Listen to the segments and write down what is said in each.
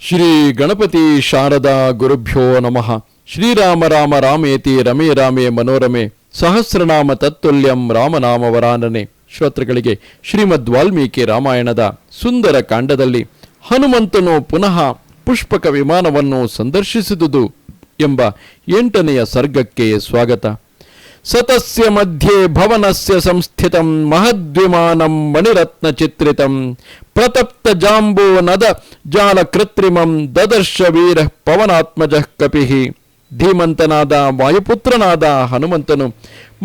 ಶ್ರೀ ಗಣಪತಿ ಶಾರದಾ ಗುರುಭ್ಯೋ ನಮಃ. ಶ್ರೀರಾಮ ರಾಮ ರಾಮೇತಿ ರಮೇ ರಾಮೇ ಮನೋರಮೆ. ಸಹಸ್ರನಾಮ ತತ್ತುಲ್ಯಂ ರಾಮನಾಮ ವರಾನನೆ. ಶ್ರೋತೃಗಳಿಗೆ ಶ್ರೀಮದ್ ವಾಲ್ಮೀಕಿ ರಾಮಾಯಣದ ಸುಂದರ ಕಾಂಡದಲ್ಲಿ ಹನುಮಂತನು ಪುನಃ ಪುಷ್ಪಕ ವಿಮಾನವನ್ನು ಸಂದರ್ಶಿಸಿದುದು ಎಂಬ ಎಂಟನೆಯ ಸರ್ಗಕ್ಕೆ ಸ್ವಾಗತ. ಸತಸ್ಯ ಮಧ್ಯೆ ಭವನಸ್ಯ ಸಂಸ್ಥಿತಂ ಮಹದ್ವಿಮಾನಂ ಮಣಿರತ್ನ ಚಿತ್ರಿತಂ ಪ್ರತಪ್ತ ಜಾಂಬೂನದ ಜಾಲ ಕೃತ್ರಿಮಂ ದದರ್ಶ ವೀರ ಪವನಾತ್ಮಜ ಕಪಿಹಿ. ಧೀಮಂತನಾದ ವಾಯುಪುತ್ರನಾದ ಹನುಮಂತನು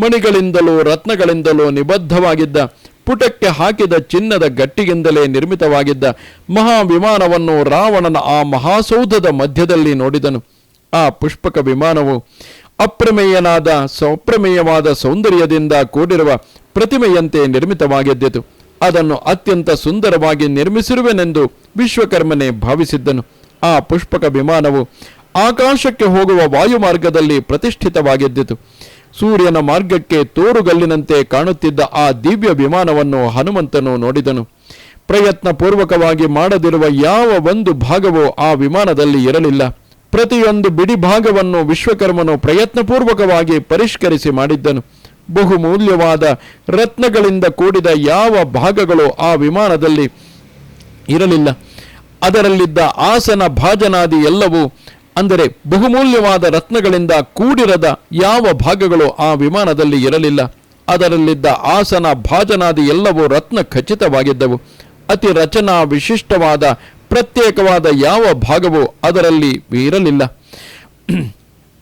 ಮಣಿಗಳಿಂದಲೂ ರತ್ನಗಳಿಂದಲೂ ನಿಬದ್ಧವಾಗಿದ್ದ, ಪುಟಕ್ಕೆ ಹಾಕಿದ ಚಿನ್ನದ ಗಟ್ಟಿಗಿಂದಲೇ ನಿರ್ಮಿತವಾಗಿದ್ದ ಮಹಾವಿಮಾನವನ್ನು ರಾವಣನ ಆ ಮಹಾಸೌಧದ ಮಧ್ಯದಲ್ಲಿ ನೋಡಿದನು. ಆ ಪುಷ್ಪಕ ವಿಮಾನವು ಅಪ್ರಮೇಯನಾದ, ಸೌಪ್ರಮೇಯವಾದ ಸೌಂದರ್ಯದಿಂದ ಕೂಡಿರುವ ಪ್ರತಿಮೆಯಂತೆ ನಿರ್ಮಿತವಾಗಿದ್ದಿತು ಅದನ್ನು ಅತ್ಯಂತ ಸುಂದರವಾಗಿ ನಿರ್ಮಿಸಿರುವೆನೆಂದು ವಿಶ್ವಕರ್ಮನೆ ಭಾವಿಸಿದ್ದನು. ಆ ಪುಷ್ಪಕ ವಿಮಾನವು ಆಕಾಶಕ್ಕೆ ಹೋಗುವ ವಾಯುಮಾರ್ಗದಲ್ಲಿ ಪ್ರತಿಷ್ಠಿತವಾಗಿದ್ದಿತು. ಸೂರ್ಯನ ಮಾರ್ಗಕ್ಕೆ ತೋರುಗಲ್ಲಿನಂತೆ ಕಾಣುತ್ತಿದ್ದ ಆ ದಿವ್ಯ ವಿಮಾನವನ್ನು ಹನುಮಂತನು ನೋಡಿದನು. ಪ್ರಯತ್ನ ಪೂರ್ವಕವಾಗಿ ಮಾಡದಿರುವ ಯಾವ ಒಂದು ಭಾಗವೂ ಆ ವಿಮಾನದಲ್ಲಿ ಇರಲಿಲ್ಲ. ಪ್ರತಿಯೊಂದು ಬಿಡಿ ಭಾಗವನ್ನು ವಿಶ್ವಕರ್ಮನು ಪ್ರಯತ್ನಪೂರ್ವಕವಾಗಿ ಪರಿಷ್ಕರಿಸಿ ಮಾಡಿದ್ದನು. ಬಹುಮೂಲ್ಯವಾದ ರತ್ನಗಳಿಂದ ಕೂಡಿದ ಯಾವ ಭಾಗಗಳು ಆ ವಿಮಾನದಲ್ಲಿ ಇರಲಿಲ್ಲ. ಅದರಲ್ಲಿದ್ದ ಆಸನ ಭಾಜನಾದಿ ಎಲ್ಲವೂ ಅಂದರೆ ಬಹುಮೂಲ್ಯವಾದ ರತ್ನಗಳಿಂದ ಕೂಡಿರದ ಯಾವ ಭಾಗಗಳು ಆ ವಿಮಾನದಲ್ಲಿ ಇರಲಿಲ್ಲ. ಅದರಲ್ಲಿದ್ದ ಆಸನ ಭಾಜನಾದಿ ಎಲ್ಲವೂ ರತ್ನ ಖಚಿತವಾಗಿದ್ದವು. ಅತಿ ರಚನಾ ವಿಶಿಷ್ಟವಾದ ಪ್ರತ್ಯೇಕವಾದ ಯಾವ ಭಾಗವೂ ಅದರಲ್ಲಿ ಇರಲಿಲ್ಲ.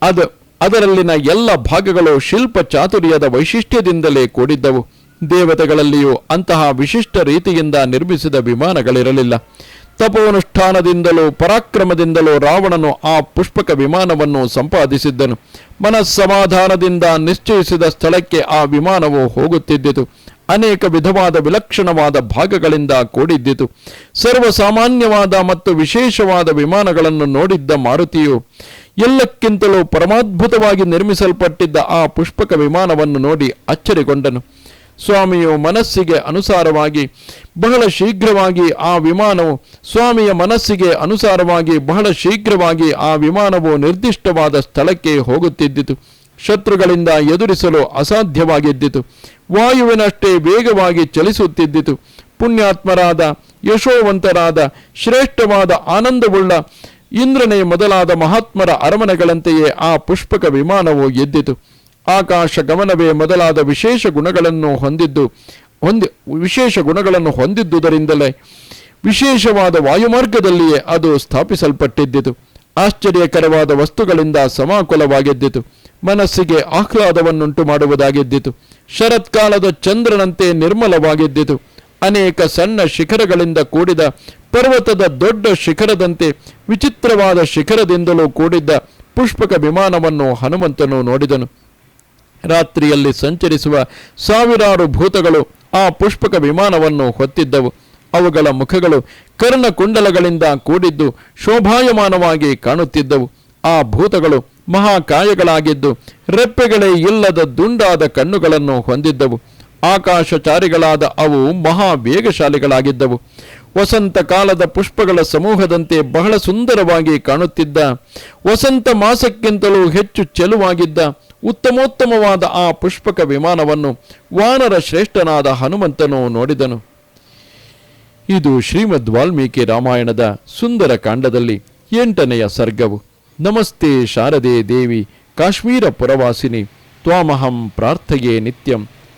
ಅದು ಅದರಲ್ಲಿನ ಎಲ್ಲ ಭಾಗಗಳು ಶಿಲ್ಪ ಚಾತುರ್ಯದ ವೈಶಿಷ್ಟ್ಯದಿಂದಲೇ ಕೂಡಿದ್ದವು. ದೇವತೆಗಳಲ್ಲಿಯೂ ಅಂತಹ ವಿಶಿಷ್ಟ ರೀತಿಯಿಂದ ನಿರ್ಮಿಸಿದ ವಿಮಾನಗಳಿರಲಿಲ್ಲ. ತಪೋನುಷ್ಠಾನದಿಂದಲೂ ಪರಾಕ್ರಮದಿಂದಲೂ ರಾವಣನು ಆ ಪುಷ್ಪಕ ವಿಮಾನವನ್ನು ಸಂಪಾದಿಸಿದ್ದನು. ಮನಸ್ಸಮಾಧಾನದಿಂದ ನಿಶ್ಚಯಿಸಿದ ಸ್ಥಳಕ್ಕೆ ಆ ವಿಮಾನವು ಹೋಗುತ್ತಿದ್ದಿತು. ಅನೇಕ ವಿಧವಾದ ವಿಲಕ್ಷಣವಾದ ಭಾಗಗಳಿಂದ ಕೂಡಿದ್ದಿತು. ಸರ್ವಸಾಮಾನ್ಯವಾದ ಮತ್ತು ವಿಶೇಷವಾದ ವಿಮಾನಗಳನ್ನು ನೋಡಿದ್ದ ಮಾರುತಿಯು ಎಲ್ಲಕ್ಕಿಂತಲೂ ಪರಮಾದ್ಭುತವಾಗಿ ನಿರ್ಮಿಸಲ್ಪಟ್ಟಿದ್ದ ಆ ಪುಷ್ಪಕ ವಿಮಾನವನ್ನು ನೋಡಿ ಅಚ್ಚರಿಗೊಂಡನು. ಸ್ವಾಮಿಯು ಮನಸ್ಸಿಗೆ ಅನುಸಾರವಾಗಿ, ಬಹಳ ಶೀಘ್ರವಾಗಿ ಆ ವಿಮಾನವು, ಸ್ವಾಮಿಯ ಮನಸ್ಸಿಗೆ ಅನುಸಾರವಾಗಿ ಬಹಳ ಶೀಘ್ರವಾಗಿ ಆ ವಿಮಾನವು ನಿರ್ದಿಷ್ಟವಾದ ಸ್ಥಳಕ್ಕೆ ಹೋಗುತ್ತಿದ್ದಿತು. ಶತ್ರುಗಳಿಂದ ಎದುರಿಸಲು ಅಸಾಧ್ಯವಾಗಿದ್ದಿತು. ವಾಯುವಿನಷ್ಟೇ ವೇಗವಾಗಿ ಚಲಿಸುತ್ತಿದ್ದಿತು. ಪುಣ್ಯಾತ್ಮರಾದ, ಯಶೋವಂತರಾದ, ಶ್ರೇಷ್ಠವಾದ, ಆನಂದವುಳ್ಳ ಇಂದ್ರನೇ ಮೊದಲಾದ ಮಹಾತ್ಮರ ಅರಮನೆಗಳಂತೆಯೇ ಆ ಪುಷ್ಪಕ ವಿಮಾನವು ಎದ್ದಿತು. ಆಕಾಶ ಗಮನವೇ ಮೊದಲಾದ ವಿಶೇಷ ಗುಣಗಳನ್ನು ಹೊಂದಿದ್ದು, ಹೊಂದಿ, ವಿಶೇಷ ಗುಣಗಳನ್ನು ಹೊಂದಿದ್ದುದರಿಂದಲೇ ವಿಶೇಷವಾದ ವಾಯುಮಾರ್ಗದಲ್ಲಿಯೇ ಅದು ಸ್ಥಾಪಿಸಲ್ಪಟ್ಟಿದ್ದಿತು. ಆಶ್ಚರ್ಯಕರವಾದ ವಸ್ತುಗಳಿಂದ ಸಮಾಕುಲವಾಗಿದ್ದಿತು. ಮನಸ್ಸಿಗೆ ಆಹ್ಲಾದವನ್ನುಂಟು ಮಾಡುವುದಾಗಿದ್ದಿತು. ಶರತ್ಕಾಲದ ಚಂದ್ರನಂತೆ ನಿರ್ಮಲವಾಗಿದ್ದಿತು. ಅನೇಕ ಸಣ್ಣ ಶಿಖರಗಳಿಂದ ಕೂಡಿದ ಪರ್ವತದ ದೊಡ್ಡ ಶಿಖರದಂತೆ, ವಿಚಿತ್ರವಾದ ಶಿಖರದಿಂದಲೂ ಕೂಡಿದ್ದ ಪುಷ್ಪಕ ವಿಮಾನವನ್ನು ಹನುಮಂತನು ನೋಡಿದನು. ರಾತ್ರಿಯಲ್ಲಿ ಸಂಚರಿಸುವ ಸಾವಿರಾರು ಭೂತಗಳು ಆ ಪುಷ್ಪಕ ವಿಮಾನವನ್ನು ಹೊತ್ತಿದ್ದವು. ಅವುಗಳ ಮುಖಗಳು ಕರ್ಣಕುಂಡಲಗಳಿಂದ ಕೂಡಿದ್ದು ಶೋಭಾಯಮಾನವಾಗಿ ಕಾಣುತ್ತಿದ್ದವು. ಆ ಭೂತಗಳು ಮಹಾಕಾಯಗಳಾಗಿದ್ದು, ರೆಪ್ಪೆಗಳೇ ಇಲ್ಲದ ದುಂಡಾದ ಕಣ್ಣುಗಳನ್ನು ಹೊಂದಿದ್ದವು. ಆಕಾಶಚಾರಿಗಳಾದ ಅವು ಮಹಾ ವೇಗಶಾಲಿಗಳಾಗಿದ್ದವು ವಸಂತ ಕಾಲದ ಪುಷ್ಪಗಳ ಸಮೂಹದಂತೆ ಬಹಳ ಸುಂದರವಾಗಿ ಕಾಣುತ್ತಿದ್ದ. ವಸಂತ ಮಾಸಕ್ಕಿಂತಲೂ ಹೆಚ್ಚು ಚೆಲುವಾಗಿದ್ದ. ಉತ್ತಮೋತ್ತಮವಾದ ಆ ಪುಷ್ಪಕ ವಿಮಾನವನ್ನು ವಾನರ ಶ್ರೇಷ್ಠನಾದ ಹನುಮಂತನು ನೋಡಿದನು. ಇದು ಶ್ರೀಮದ್ ವಾಲ್ಮೀಕಿ ರಾಮಾಯಣದ ಸುಂದರ ಕಾಂಡದಲ್ಲಿ ಎಂಟನೆಯ ಸರ್ಗವು. ನಮಸ್ತೆ ಶಾರದೆ ದೇವಿ, ಕಾಶ್ಮೀರ ಪುರವಾಸಿನಿ, ತ್ವಾಮಹಂ ಪ್ರಾರ್ಥೆಯೇ ನಿತ್ಯಂ.